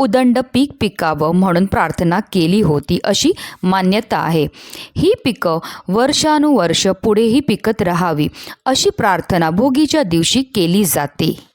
उदंड पीक पिकावं म्हणून प्रार्थना केली होती अशी मान्यता आहे. ही पिकं वर्षानुवर्ष पुढेही पिकत राहावी अशी प्रार्थना भोगीच्या दिवशी केली जाते.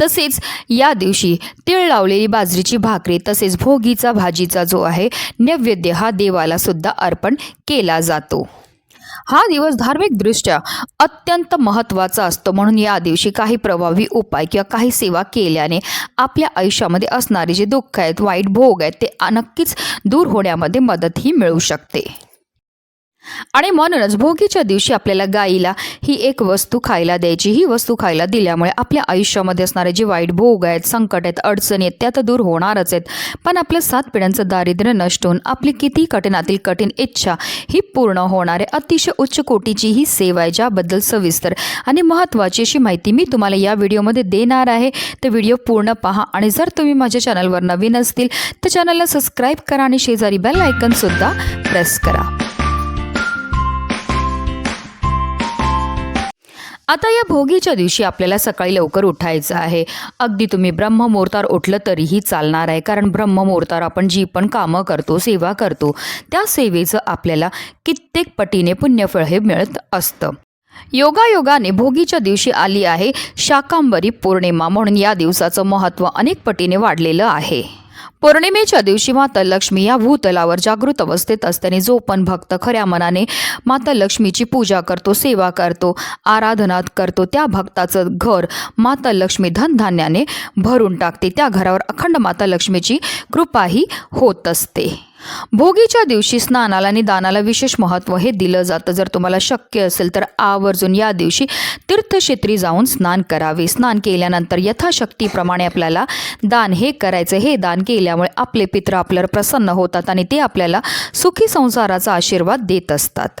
तसेच या दिवशी तीळ लावलेली बाजरीची भाकरी तसेच भोगीचा भाजीचा जो आहे नैवेद्य हा देवाला सुद्धा अर्पण केला जातो. हा दिवस धार्मिकदृष्ट्या अत्यंत महत्त्वाचा असतो. म्हणून या दिवशी काही प्रभावी उपाय किंवा काही सेवा केल्याने आपल्या आयुष्यामध्ये असणारे जे दुःख आहेत वाईट भोग आहेत ते नक्कीच दूर होण्यामध्ये मदतही मिळू शकते. आणि म्हणूनच भोगीच्या दिवशी आपल्याला गाईला ही एक वस्तू खायला द्यायची. ही वस्तू खायला दिल्यामुळे आपल्या आयुष्यामध्ये असणारे जे वाईट भोग आहेत संकट आहेत अडचणी आहेत त्या तर दूर होणारच आहेत. पण आपल्या सात पिढ्यांचं दारिद्र्य नष्ट होऊन आपली किती कठीणातील कठीण इच्छा ही पूर्ण होणारे अतिशय उच्च कोटीची ही सेवा आहे ज्याबद्दल सविस्तर आणि महत्त्वाची अशी माहिती मी तुम्हाला या व्हिडिओमध्ये देणार आहे. तर व्हिडिओ पूर्ण पहा आणि जर तुम्ही माझ्या चॅनलवर नवीन असतील तर चॅनलला सबस्क्राईब करा आणि शेजारी बेल आयकनसुद्धा प्रेस करा. आता या भोगीच्या दिवशी आपल्याला सकाळी लवकर उठायचं आहे. अगदी तुम्ही ब्रह्ममुहूर्तावर उठलं तरीही चालणार आहे. कारण ब्रह्ममुहूर्तावर आपण जी पण कामं करतो सेवा करतो त्या सेवेचं आपल्याला कित्येक पटीने पुण्यफळ हे मिळत असतं. योगायोगाने भोगीच्या दिवशी आली आहे शाकांबरी पौर्णिमा म्हणून या दिवसाचं महत्त्व अनेक पटीने वाढलेलं आहे. पौर्णिमेच्या दिवशी माता लक्ष्मी या भूतलावर जागृत अवस्थेत असताना जो पण भक्त खऱ्या मनाने माता लक्ष्मीची पूजा करतो सेवा करतो आराधना करतो त्या भक्ताचं घर माता लक्ष्मी धनधान्याने भरून टाकते. त्या घरावर अखंड माता लक्ष्मीची कृपाही होत असते. भोगीच्या दिवशी स्नानाला आणि दानाला विशेष महत्त्व हे दिलं जातं. जर तुम्हाला शक्य असेल तर आवर्जून या दिवशी तीर्थक्षेत्री जाऊन स्नान करावे. स्नान केल्यानंतर यथाशक्तीप्रमाणे आपल्याला दान हे करायचं. हे दान केल्यामुळे आपले पित्र आपल्यावर प्रसन्न होतात आणि ते आपल्याला सुखी संसाराचा आशीर्वाद देत असतात.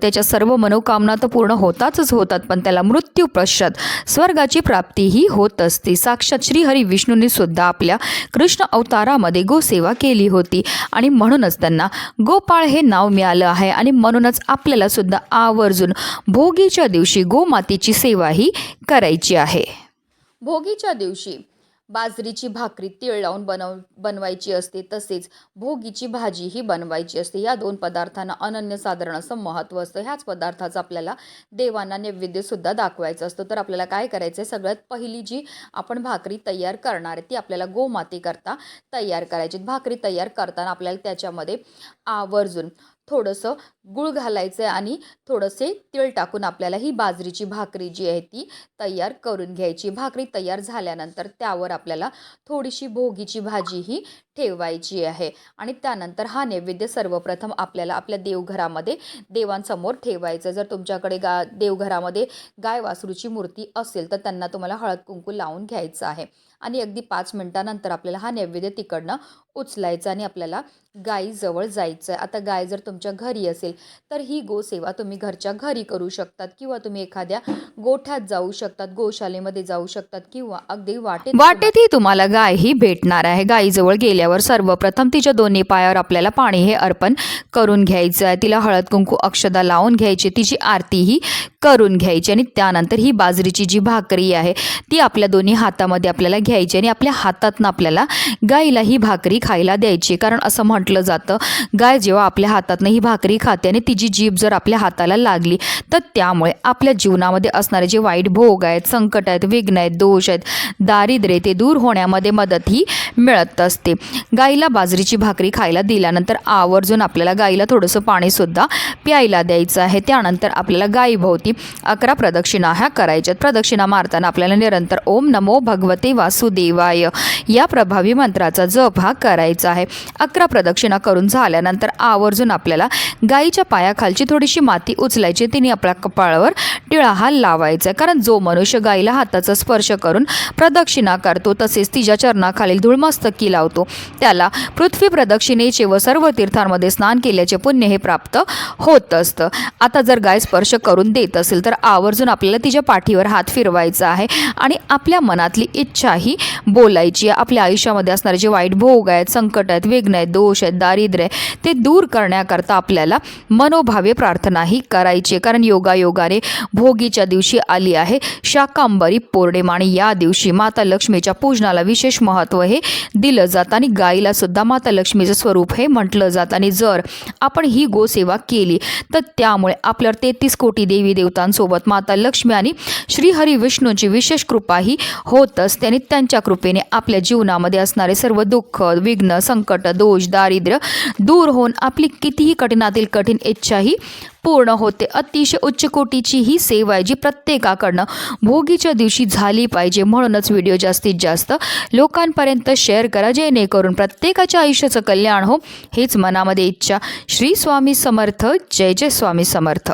त्याच्या सर्व मनोकामना तर पूर्ण होतातच होतात पण त्याला मृत्यू पश्चात स्वर्गाची प्राप्तीही होत असते. साक्षात श्रीहरी विष्णूंनी सुद्धा आपल्या कृष्ण अवतारामध्ये गोसेवा केली होती आणि म्हणूनच त्यांना गोपाळ हे नाव मिळालं आहे आणि म्हणूनच आपल्याला सुद्धा आवर्जून भोगीच्या दिवशी गोमातेची सेवाही करायची आहे. भोगीच्या दिवशी बाजरीची भाकरी तीळ लावून बनव बनवायची असते तसेच भोगीची भाजी ही बनवायची असते. या दोन पदार्थांना अनन्यसाधारण असं महत्त्व असतं. ह्याच पदार्थाचं आपल्याला देवांना नैवेद्यसुद्धा दाखवायचं असतं. तर आपल्याला काय करायचं आहे सगळ्यात पहिली जी आपण भाकरी तयार करणार आहे ती आपल्याला गोमातेकरता तयार करायची भाकरी तयार करताना आपल्याला त्याच्यामध्ये आवर्जून थोडंसं गूळ घालायचं आहे आणि थोडंसे तिळ टाकून आपल्याला ही बाजरीची भाकरी जी आहे ती तयार करून घ्यायची. भाकरी तयार झाल्यानंतर त्यावर आपल्याला थोडीशी भोगीची भाजी ही ठेवायची आहे आणि त्यानंतर हा नैवेद्य सर्वप्रथम आपल्याला आपल्या देवघरामध्ये देवांसमोर ठेवायचं. जर तुमच्याकडे गा देवघरामध्ये गाय वासरूची मूर्ती असेल तर त्यांना तुम्हाला हळद कुंकू लावून घ्यायचं आहे आणि अगदी पाच मिनटानंतर आपल्याला हा नैवेद्य तिकडनं उचलायचं आणि आपल्याला गायीजवळ जायचं आहे आता गाय जर तुमच्या घरी असेल तर ही गोसेवा तुम्ही घरच्या घरी करू शकतात किंवा तुम्ही एखाद्या गोठ्यात जाऊ शकतात गोशालेमध्ये जाऊ शकतात किंवा अगदी वाटेत वाटेतही तुम्हाला गाय ही भेटणार आहे. गायीजवळ गेल्यावर सर्वप्रथम तिच्या दोन्ही पायावर आपल्याला पाणी हे अर्पण करून घ्यायचं आहे. तिला हळद कुंकू अक्षदा लावून घ्यायची. तिची आरतीही करून घ्यायची आणि त्यानंतर ही बाजरीची जी भाकरी आहे ती आपल्या दोन्ही हातामध्ये आपल्याला घ्यायची आणि आपल्या हातातनं आपल्याला गाईला ही भाकरी खायला द्यायची. कारण असं म्हटलं जातं गाय जेव्हा आपल्या हातातनं ही भाकरी खाते आणि तिची जीभ जर आपल्या हाताला लागली तर त्यामुळे आपल्या जीवनामध्ये असणारे जे वाईट भोग आहेत संकट आहेत विघ्न आहेत दोष आहेत दारिद्र्य ते दूर होण्यामध्ये मदत ही मिळत असते. गाईला बाजरीची भाकरी खायला दिल्यानंतर आवर्जून आपल्याला गाईला थोडंसं पाणीसुद्धा प्यायला द्यायचं आहे. त्यानंतर आपल्याला गायीभोवती अकरा प्रदक्षिणा ह्या करायच्यात. प्रदक्षिणा मारताना आपल्याला निरंतर ओम नमो भगवते वासुदेवाय. या प्रभावी मंत्राचा जप हा करायचा आहे. अकरा प्रदक्षिणा करून झाल्यानंतर आवर्जून आपल्याला गाईच्या पायाखालची थोडीशी माती उचलायची. तिने आपल्या कपाळावर टिळा हा लावायचा आहे. कारण जो मनुष्य गाईला हाताचा स्पर्श करून प्रदक्षिणा करतो तसेच तिच्या चरणाखालील धूळमस्तकी लावतो. त्याला पृथ्वी प्रदक्षिणेचे व सर्व तीर्थांमध्ये स्नान केल्याचे पुण्य हे प्राप्त होत असतं. आता जर गाय स्पर्श करून देत असेल तर आवर्जून आपल्याला तिच्या पाठीवर हात फिरवायचा आहे. आणि आपल्या मनातली इच्छाही बोलायची आहे. आपल्या आयुष्यामध्ये असणारे जे वाईट भोग आहेत संकट आहेत विघ्न आहेत दोष आहेत दारिद्र्य आहे, ते दूर करण्याकरता आपल्याला मनोभावे प्रार्थनाही करायची आहे. कारण योगायोगाने भोगीच्या दिवशी आली आहे शाकांबरी पौर्णिमा आणि या दिवशी माता लक्ष्मीच्या पूजनाला विशेष महत्त्व हे दिलं जातं. आणि गाईला सुद्धा माता लक्ष्मीचं स्वरूप हे म्हटलं जातं. आणि जर आपण ही गोसेवा केली तर त्यामुळे आपल्यावर तेहतीस कोटी देवी देवतांसोबत माता लक्ष्मी आणि श्रीहरी विष्णूंची विशेष कृपाही होत असते आणि त्यांच्या कृपेने आपल्या जीवनामध्ये असणारे सर्व दुःख विघ्न संकट दोष दारिद्र्य दूर होऊन आपली कितीही कठीणातील कठीण इच्छाही पूर्ण होते. अतिशय उच्च कोटीची ही सेवा आहे जी प्रत्येकाकडनं भोगीच्या दिवशी झाली पाहिजे. म्हणूनच व्हिडिओ जास्तीत जास्त लोकांपर्यंत शेअर करा जेणेकरून प्रत्येकाच्या आयुष्याचं कल्याण हो हेच मनामध्ये इच्छा. श्री स्वामी समर्थ. जय जय स्वामी समर्थ.